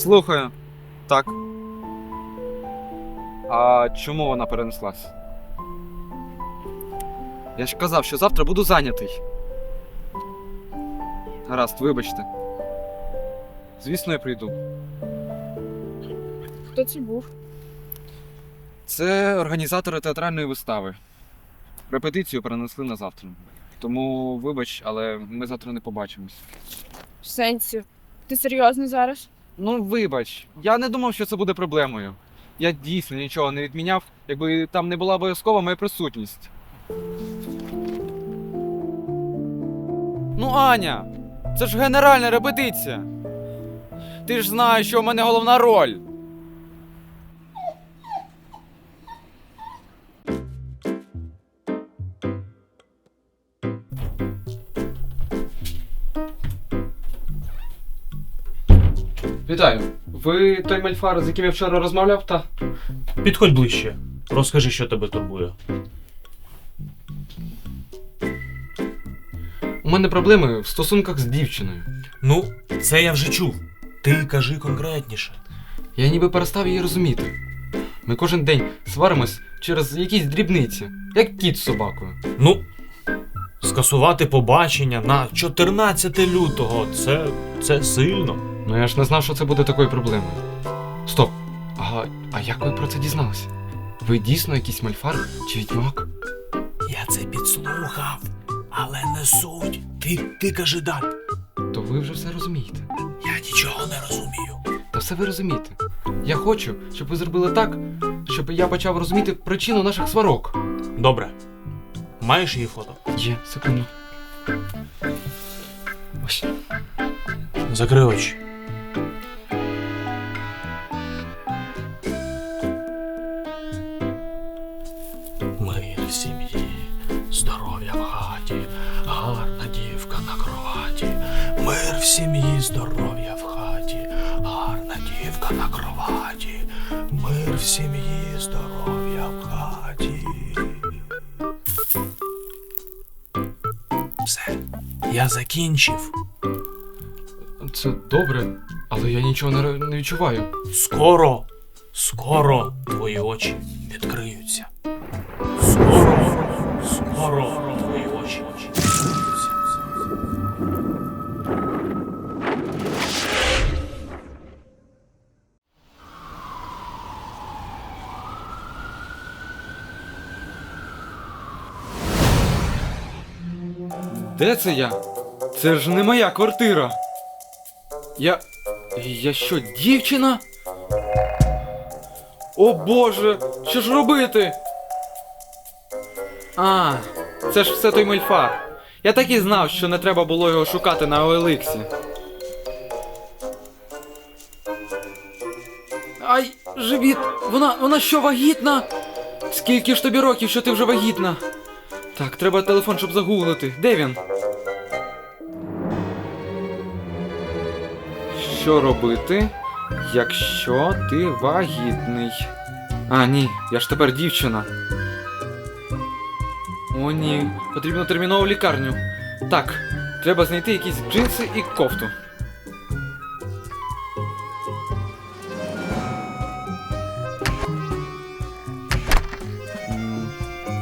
Слухаю. Так. А чому вона перенеслась? Я ж казав, що завтра буду зайнятий. Гаразд, вибачте. Звісно, я прийду. Хто це був? Це організатори театральної вистави. Репетицію перенесли на завтра. Тому вибач, але ми завтра не побачимось. В сенсі. Ти серйозно зараз? Ну, вибач, я не думав, що це буде проблемою. Я дійсно нічого не відміняв, якби там не була обов'язкова моя присутність. Ну, Аня, це ж генеральна репетиція. Ти ж знаєш, що в мене головна роль. Вітаю. Ви той мальфар, з яким я вчора розмовляв, та? Підходь ближче. Розкажи, що тебе турбує. У мене проблеми в стосунках з дівчиною. Ну, це я вже чув. Ти кажи конкретніше. Я ніби перестав її розуміти. Ми кожен день сваримось через якісь дрібниці, як кіт з собакою. Ну, скасувати побачення на 14 лютого це, це сильно. Ну я ж не знав, що це буде такою проблемою. Стоп. А, а як ви про це дізналися? Ви дійсно якийсь мальфар чи відьмак? Я це підслухав, але не суть. Ти, ти кажи далі. То ви вже все розумієте. Я нічого не розумію. Та все ви розумієте. Я хочу, щоб ви зробили так, щоб я почав розуміти причину наших сварок. Добре. Маєш її фото? Є, секунду. Ось. Закрий очі. Мир в сім'ї, здоров'я в хаті, гарна дівка на кроваті. Мир в сім'ї, здоров'я в хаті, гарна дівка на кроваті. Мир в сім'ї, здоров'я в хаті. Все, я закінчив. Це добре, але я нічого не, не відчуваю. Скоро, скоро твої очі відкриються. Скоро, скоро твої очі відкриються. Де це я? Це ж не моя квартира. Я. Я що, дівчина? О боже, що ж робити? А, це ж все той мельфар. Я так і знав, що не треба було його шукати на Оеликсі. Ай, живіт, вона, вона що, вагітна? Скільки ж тобі років, що ти вже вагітна? Так, треба телефон, щоб загуглити. Де він? Що робити, якщо ти вагітний? А, ні, я ж тепер дівчина. О, ні, потрібно терміново лікарню. Так, треба знайти якісь джинси і кофту.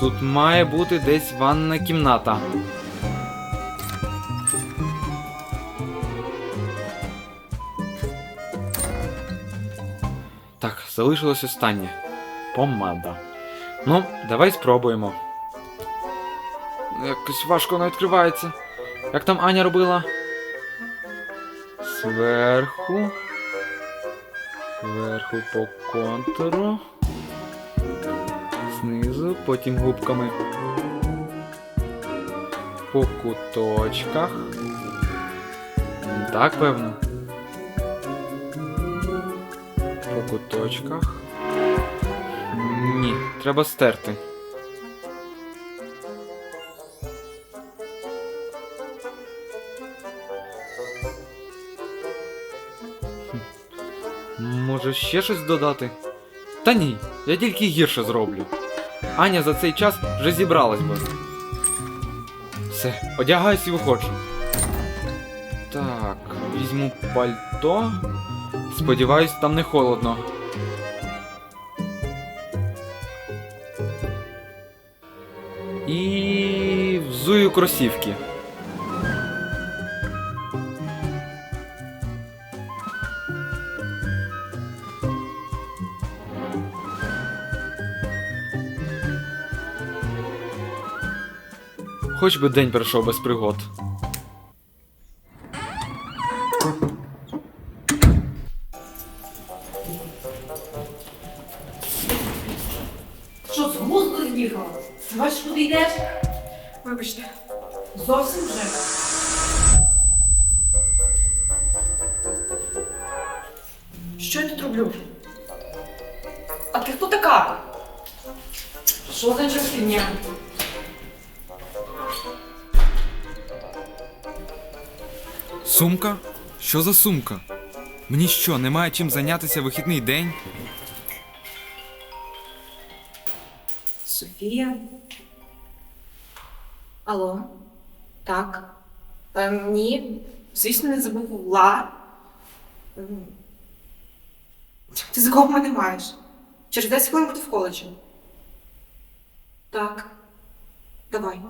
Тут має бути десь ванна кімната. Залишилось останнє. Помада. Ну, давай спробуємо. Якось важко не відкривається. Як там Аня робила? Зверху. Зверху по контуру. Знизу, потім губками. По куточках. Так, певно. Куточках. Ні, треба стерти. Може ще щось додати? Та ні, я тільки гірше зроблю. Аня за цей час вже зібралась би. Все, одягаюсь і виходжу. Так, візьму пальто. Сподіваюсь, там не холодно. І взую кросівки. Хоч би день пройшов без пригод. З'їхала? Бачиш, куди йдеш? Вибачте. Зовсім вже. Що я тут роблю? А ти хто така? Що за чортиня? Сумка? Що за сумка? Мені що, немає чим зайнятися вихідний день? Софія? Алло? Так. Ем, ні. Звісно, не забула. Ем, Ти за кого мене маєш? Через 10 хвилин бути в коледжі. Так. Давай.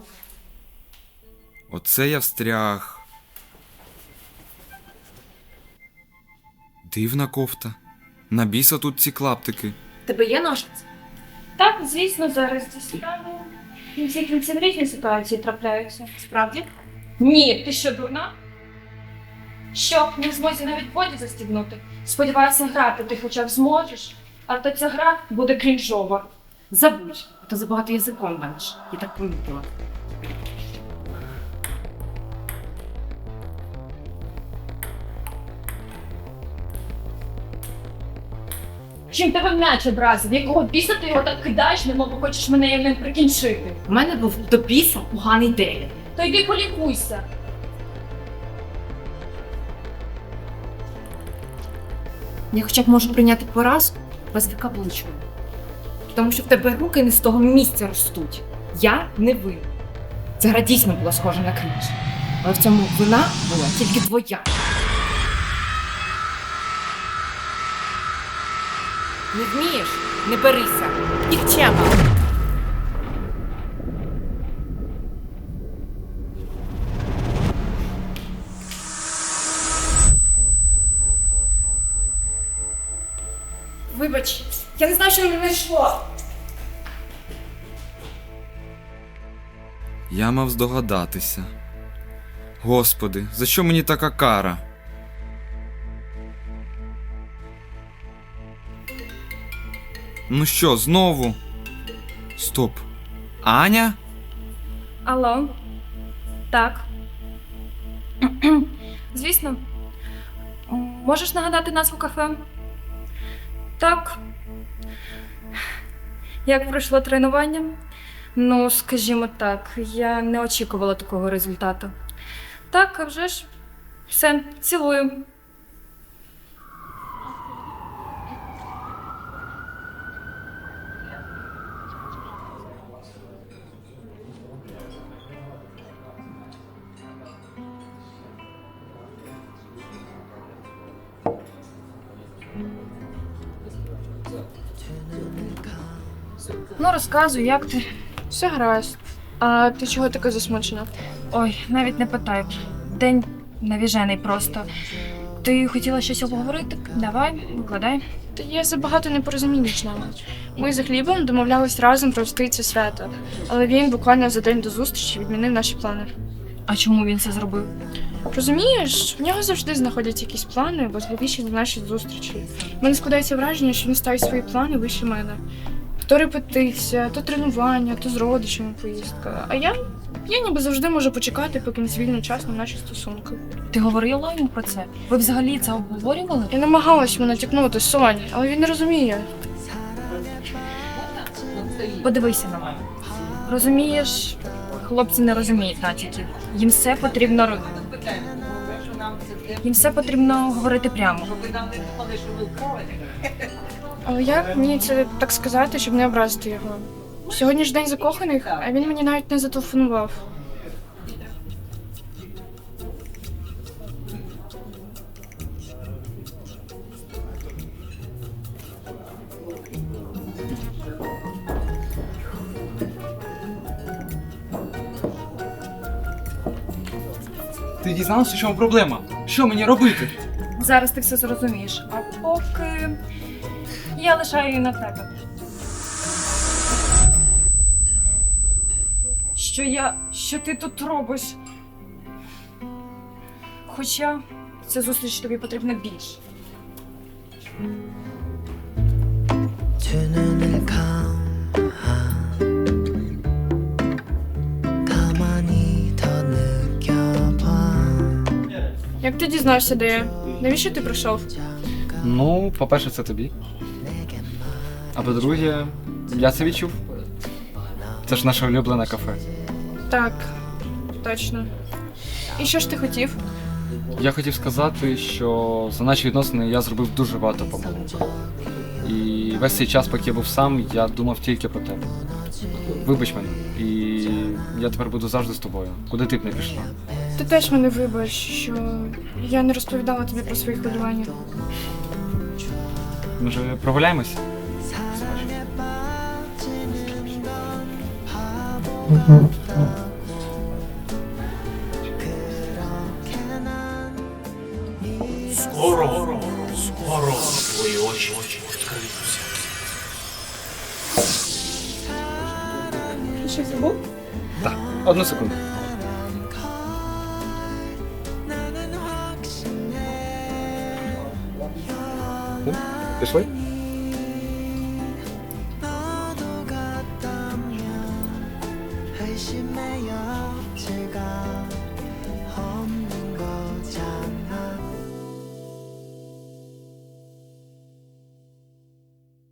Оце я встряг. Дивна кофта. На біса тут ці клаптики. Тебе є ножиці? Так, звісно, зараз дістану. Всіх кінців різні ситуації трапляються. Справді? Ні, ти що, дурна? Що, не в змозі навіть боді застібнути? Сподіваюся, грати ти хоча б зможеш, а то ця гра буде крінжова. Забудь, а то забагато язиком менш. Я так помітила. Чим тебе м'яч образив? Якого біса ти його так кидаєш, немов хочеш мене ним прикінчити? У мене був до біса поганий день. То йди полікуйся. Я хоча б можу прийняти поразку без віка викаблучення. Тому що в тебе руки не з того місця ростуть. Я не винна. Ця гра дійсно була схожа на крінж. Але в цьому вина була тільки твоя. Не вмієш? Не берися. Нікчема. Вибач, я не знаю, що мені знайшло. Я мав здогадатися. Господи, за що мені така кара? Ну що, знову? Стоп. Аня? Алло. Так. Звісно. Можеш нагадати назву кафе? Так. Як пройшло тренування? Ну, скажімо так, я не очікувала такого результату. Так, а вже ж. Все, цілую. Ну, розказуй, як ти? Все гаразд. А ти чого така засмучена? Ой, навіть не питай. День навіжений просто. Ти хотіла щось обговорити? Давай, викладай. Та є забагато непорозумінь між нами. Ми за хлібом домовлялись разом провести це свято, але він буквально за день до зустрічі відмінив наші плани. А чому він це зробив? Розумієш, в нього завжди знаходяться якісь плани важливіші за наші зустрічі. У мене складається враження, що він ставить свої плани вище мене. То репетиція, то тренування, то з родичами поїздка. А я, я ніби завжди можу почекати, поки не звільнить час на наші стосунки. Ти говорила йому про це? Ви взагалі це обговорювали? Я намагалась йому натякнути Соні, але він не розуміє. Подивися на мене. Розумієш, хлопці не розуміють натяків. Їм все потрібно ро- Їм все потрібно говорити прямо. Але як мені це так сказати, щоб не образити його? Сьогодні ж день закоханих, а він мені навіть не зателефонував. Ти дізнався, в чому проблема? Що мені робити? Зараз ти все зрозумієш А поки я лишаю її на тебе. Що я. що ти тут робиш? Хоча ця зустріч тобі потрібна більше. 두 눈을 감아 가만히 더 느껴봐 Як ти дізнався, де я? Навіщо ти прийшов? Ну, по-перше, це тобі. А по-друге, я це відчув. Це ж наше улюблене кафе. Так, точно. І що ж ти хотів? Я хотів сказати, що за наші відносини я зробив дуже багато помилок. І весь цей час, поки я був сам, я думав тільки про тебе. Вибач мене, і я тепер буду завжди з тобою, куди ти б не пішла. Ти теж мене вибач, що я не розповідала тобі про свої хвилювання. Може, прогуляємось? Скоро, скоро твої очі відкриються. Щось забув? Так, одну секунду. Пішли?